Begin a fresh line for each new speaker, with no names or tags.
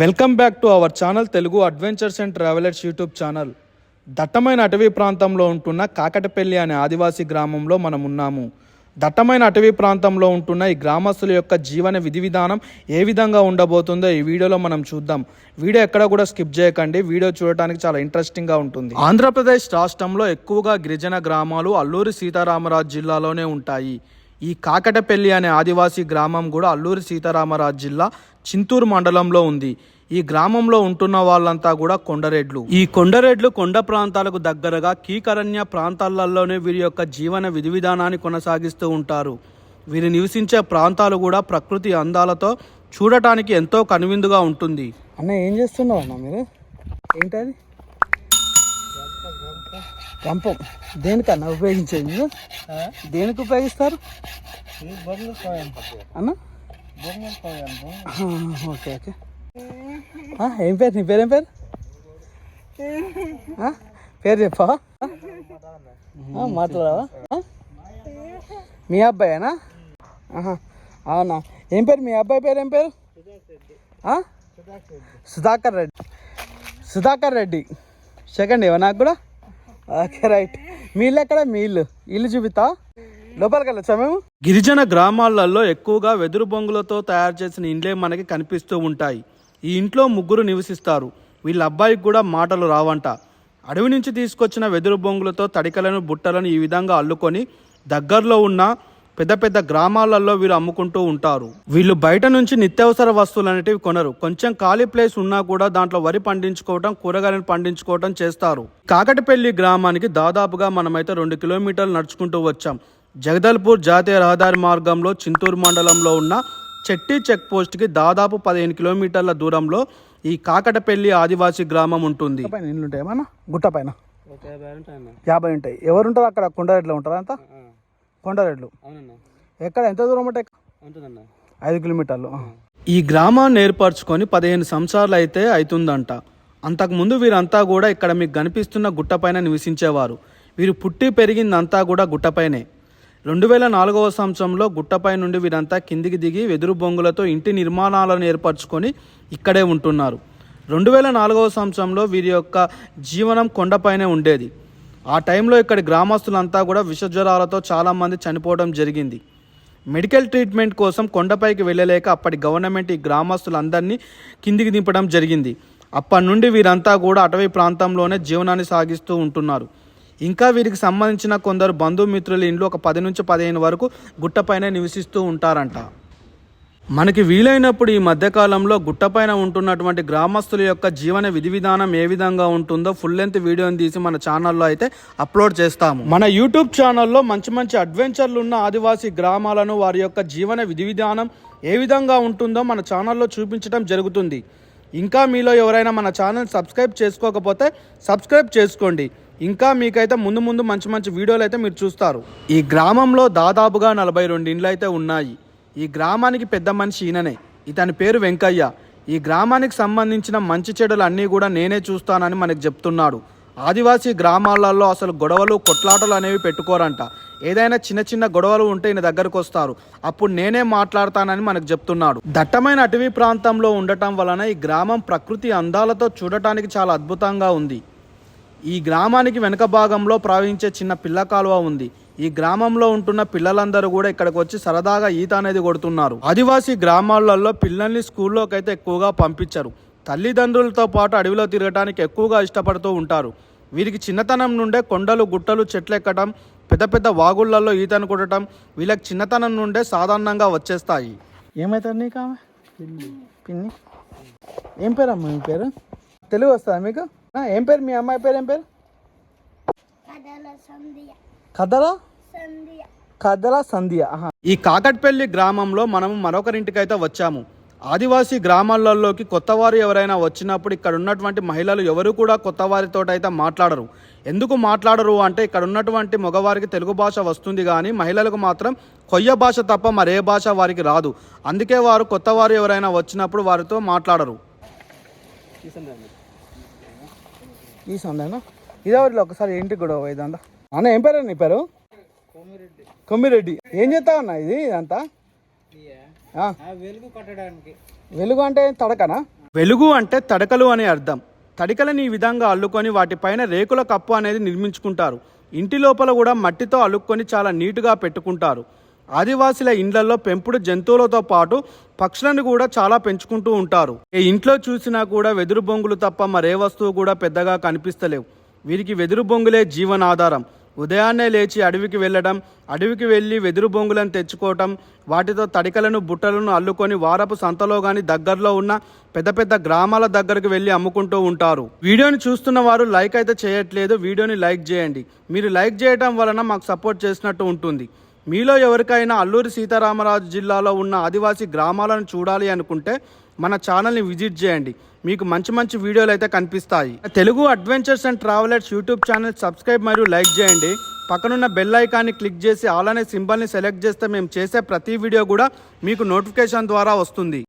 Welcome back to our channel Telugu adventures and travellers YouTube channel. దట్టమైన అటవీ ప్రాంతంలో ఉంటున్న కాకటపల్లి అనే ఆదివాసీ గ్రామంలో మనం ఉన్నాము. దట్టమైన అటవీ ప్రాంతంలో ఉంటున్న ఈ గ్రామస్తుల యొక్క జీవన విధి విధానం ఏ విధంగా ఉండబోతుందో ఈ వీడియోలో మనం చూద్దాం. వీడియో ఎక్కడ కూడా స్కిప్ చేయకండి. వీడియో చూడటానికి చాలా ఇంట్రెస్టింగ్గా ఉంటుంది. ఆంధ్రప్రదేశ్ రాష్ట్రంలో ఎక్కువగా గిరిజన గ్రామాలు అల్లూరి సీతారామరాజు జిల్లాలోనే ఉంటాయి. ఈ కాకటపల్లి అనే ఆదివాసీ గ్రామం కూడా అల్లూరి సీతారామరాజు జిల్లా చింతూరు మండలంలో ఉంది. ఈ గ్రామంలో ఉంటున్న వాళ్ళంతా కూడా కొండరెడ్లు. ఈ కొండరెడ్లు కొండ ప్రాంతాలకు దగ్గరగా కీకరణ్య ప్రాంతాలలోనే వీరి యొక్క జీవన విధి విధానాన్ని కొనసాగిస్తూ ఉంటారు. వీరు నివసించే ప్రాంతాలు కూడా ప్రకృతి అందాలతో చూడటానికి ఎంతో కనువిందుగా ఉంటుంది.
అన్న ఏం చేస్తున్నావు అన్న మీరు? ఏంటది? గంపం దేనికన్నా ఉపయోగించేది? మీరు దేనికి ఉపయోగిస్తారు? అన్న? Okay okay. ఏం పేరు? నీ పేరు ఏం పేరు పేరు చెప్పావా? మాట్లాడవా? మీ అబ్బాయేనా? అవునా. ఏం పేరు? మీ అబ్బాయి పేరు ఏం పేరు? సుధాకర్ రెడ్డి. సుధాకర్ రెడ్డి. సెకండ్ ఇవ్వ నాకు కూడా? ఓకే రైట్ మీ ఇల్లు ఎక్కడ? మీ ఇల్లు ఇల్లు చూపిస్తా లోపలికి వెళ్ళొచ్చా మేము?
గిరిజన గ్రామాలలో ఎక్కువగా వెదురు బొంగులతో తయారు చేసిన ఇండ్లే మనకి కనిపిస్తూ ఉంటాయి. ఈ ఇంట్లో ముగ్గురు నివసిస్తారు. వీళ్ళ అబ్బాయికి కూడా మాటలు రావంట. అడవి నుంచి తీసుకొచ్చిన వెదురు బొంగులతో తడికలను బుట్టలను ఈ విధంగా అల్లుకొని దగ్గరలో ఉన్న పెద్ద పెద్ద గ్రామాలలో వీరు అమ్ముకుంటూ ఉంటారు. వీళ్ళు బయట నుంచి నిత్యావసర వస్తువులు అనేటివి కొనరు. కొంచెం ఖాళీ ప్లేస్ ఉన్నా కూడా దాంట్లో వరి పండించుకోవటం కూరగాయలను పండించుకోవటం చేస్తారు. కాకటిపల్లి గ్రామానికి దాదాపుగా మనమైతే రెండు కిలోమీటర్లు నడుచుకుంటూ వచ్చాం. జగదల్పూర్ జాతీయ రహదారి మార్గంలో చింతూరు మండలంలో ఉన్న చెట్టి చెక్ పోస్ట్కి దాదాపు పదిహేను కిలోమీటర్ల దూరంలో ఈ కాకటపల్లి ఆదివాసీ గ్రామం ఉంటుంది.
గుట్ట పైన యాభై ఉంటాయి. ఎవరు ఉంటారు అక్కడ? కొండరెడ్లు ఉంటారు అంతా? కొండరెడ్లు. ఎక్కడ? ఎంత దూరం ఉంటాయి ఐదు కిలోమీటర్లు.
ఈ గ్రామాన్ని ఏర్పరచుకొని పదిహేను సంవత్సరాలు అయితే అవుతుందంట. అంతకుముందు వీరంతా కూడా ఇక్కడ మీకు కనిపిస్తున్న గుట్టపైన నివసించేవారు. వీరు పుట్టి పెరిగిందంతా కూడా గుట్టపైనే రెండు వేల నాలుగవ సంవత్సరంలో గుట్టపై నుండి వీరంతా కిందికి దిగి వెదురు బొంగులతో ఇంటి నిర్మాణాలను ఏర్పరచుకొని ఇక్కడే ఉంటున్నారు. రెండు వేల నాలుగవ సంవత్సరంలో వీరి యొక్క జీవనం కొండపైనే ఉండేది. ఆ టైంలో ఇక్కడి గ్రామస్తులంతా కూడా విషజ్వరాలతో చాలామంది చనిపోవడం జరిగింది. మెడికల్ ట్రీట్మెంట్ కోసం కొండపైకి వెళ్ళలేక అప్పటి గవర్నమెంట్ ఈ గ్రామస్తులందరినీ కిందికి దింపడం జరిగింది. అప్పటి నుండి వీరంతా కూడా అటవీ ప్రాంతంలోనే జీవనాన్ని సాగిస్తూ ఉంటున్నారు. ఇంకా వీరికి సంబంధించిన కొందరు బంధుమిత్రుల ఇంట్లో ఒక పది నుంచి పదిహేను వరకు గుట్టపైనే నివసిస్తూ ఉంటారంట. మనకి వీలైనప్పుడు ఈ మధ్యకాలంలో గుట్టపైన ఉంటున్నటువంటి గ్రామస్తుల యొక్క జీవన విధి విధానం ఏ విధంగా ఉంటుందో ఫుల్ లెంత్ వీడియోని తీసి మన ఛానల్లో అయితే అప్లోడ్ చేస్తాము. మన యూట్యూబ్ ఛానల్లో మంచి మంచి అడ్వెంచర్లు ఉన్న ఆదివాసీ గ్రామాలను వారి యొక్క జీవన విధి విధానం ఏ విధంగా ఉంటుందో మన ఛానల్లో చూపించడం జరుగుతుంది. ఇంకా మీలో ఎవరైనా మన ఛానల్ సబ్స్క్రైబ్ చేసుకోకపోతే సబ్స్క్రైబ్ చేసుకోండి. ఇంకా మీకైతే ముందు ముందు మంచి మంచి వీడియోలు అయితే మీరు చూస్తారు. ఈ గ్రామంలో దాదాపుగా నలభై రెండు ఇండ్లు అయితే ఉన్నాయి. ఈ గ్రామానికి పెద్ద మనిషి ఈయననే. ఇతని పేరు వెంకయ్య. ఈ గ్రామానికి సంబంధించిన మంచి చెడులు అన్నీ కూడా నేనే చూస్తానని మనకు చెప్తున్నాడు. ఆదివాసీ గ్రామాలలో అసలు గొడవలు కొట్లాటలు అనేవి పెట్టుకోరంట. ఏదైనా చిన్న చిన్న గొడవలు ఉంటే ఈయన దగ్గరకు వస్తారు. అప్పుడు నేనే మాట్లాడతానని మనకు చెప్తున్నాడు. దట్టమైన అటవీ ప్రాంతంలో ఉండటం వలన ఈ గ్రామం ప్రకృతి అందాలతో చూడటానికి చాలా అద్భుతంగా ఉంది. ఈ గ్రామానికి వెనుక భాగంలో ప్రవహించే చిన్న పిల్ల కాలువ ఉంది. ఈ గ్రామంలో ఉంటున్న పిల్లలందరూ కూడా ఇక్కడికి వచ్చి సరదాగా ఈత అనేది కొడుతున్నారు. ఆదివాసీ గ్రామాలలో పిల్లల్ని స్కూల్లోకి అయితే ఎక్కువగా పంపించరు. తల్లిదండ్రులతో పాటు అడవిలో తిరగటానికి ఎక్కువగా ఇష్టపడుతూ ఉంటారు. వీరికి చిన్నతనం నుండే కొండలు గుట్టలు చెట్లు ఎక్కడం పెద్ద పెద్ద వాగుళ్ళలో ఈతను కొట్టడం వీళ్ళకి చిన్నతనం నుండే సాధారణంగా వచ్చేస్తాయి.
ఏమవుతుంది నీకు ఆమె? పిన్ని. ఏం పేరు అమ్మ మీ పేరు? తెలుగు వస్తుందా మీకు? ఏం పేరు మీ అమ్మాయి పేరు ఏం పేరు? కథలా కథల సంధ్య.
ఈ కాకట్పల్లి గ్రామంలో మనం మరొకరింటికైతే వచ్చాము. ఆదివాసీ గ్రామాలలోకి కొత్తవారు ఎవరైనా వచ్చినప్పుడు ఇక్కడ ఉన్నటువంటి మహిళలు ఎవరు కూడా కొత్త వారితో అయితే మాట్లాడరు. ఎందుకు మాట్లాడరు అంటే ఇక్కడ ఉన్నటువంటి మగవారికి తెలుగు భాష వస్తుంది కానీ మహిళలకు మాత్రం కొయ్య భాష తప్ప మరే భాష వారికి రాదు. అందుకే వారు కొత్తవారు ఎవరైనా వచ్చినప్పుడు వారితో మాట్లాడరు.
ఈ సందేనా ఇదెవరిలో? ఒకసారి ఇంటికి కూడా పోయేదంతా అన్న ఏం పేరు? నీ పేరు? కొమ్మిరెడ్డి. ఏం చేస్తావు అన్న ఇది ఇదంతా? ఆ.
వెలుగు కట్టడానికి.
వెలుగు అంటే తడకనా?
వెలుగు అంటే తడకలు అనే అర్థం. తడికలని ఈ విధంగా అల్లుకొని వాటిపైన రేకుల కప్పు అనేది నిర్మించుకుంటారు. ఇంటి లోపల కూడా మట్టితో అల్లుకొని చాలా నీటుగా పెట్టుకుంటారు. ఆదివాసుల ఇండ్లలో పెంపుడు జంతువులతో పాటు పక్షులను కూడా చాలా పెంచుకుంటూ ఉంటారు. ఏ ఇంట్లో చూసినా కూడా వెదురు బొంగులు తప్ప మరే వస్తువు కూడా పెద్దగా కనిపిస్తలేవు. వీరికి వెదురు బొంగులే జీవనాధారం. ఉదయాన్నే లేచి అడవికి వెళ్ళడం అడవికి వెళ్ళి వెదురు బొంగులను తెచ్చుకోవటం వాటితో తడికలను బుట్టలను అల్లుకొని వారపు సంతలో కానీ దగ్గరలో ఉన్న పెద్ద పెద్ద గ్రామాల దగ్గరకు వెళ్ళి అమ్ముకుంటూ ఉంటారు. వీడియోని చూస్తున్న వారు లైక్ అయితే చేయట్లేదు వీడియోని లైక్ చేయండి. మీరు లైక్ చేయటం వలన మాకు సపోర్ట్ చేసినట్టు ఉంటుంది. మీలో ఎవరికైనా అల్లూరి సీతారామరాజు జిల్లాలో ఉన్న ఆదివాసీ గ్రామాలను చూడాలి అనుకుంటే మన ఛానల్ని విజిట్ చేయండి. మీకు మంచి మంచి వీడియోలు అయితే కనిపిస్తాయి. Telugu adventures and travellers YouTube channel subscribe మరియు లైక్ చేయండి. పక్కనున్న బెల్ ఐకాన్ని క్లిక్ చేసి ఆల్ అనే సింబల్ని సెలెక్ట్ చేస్తే మేము చేసే ప్రతి వీడియో కూడా మీకు నోటిఫికేషన్ ద్వారా వస్తుంది.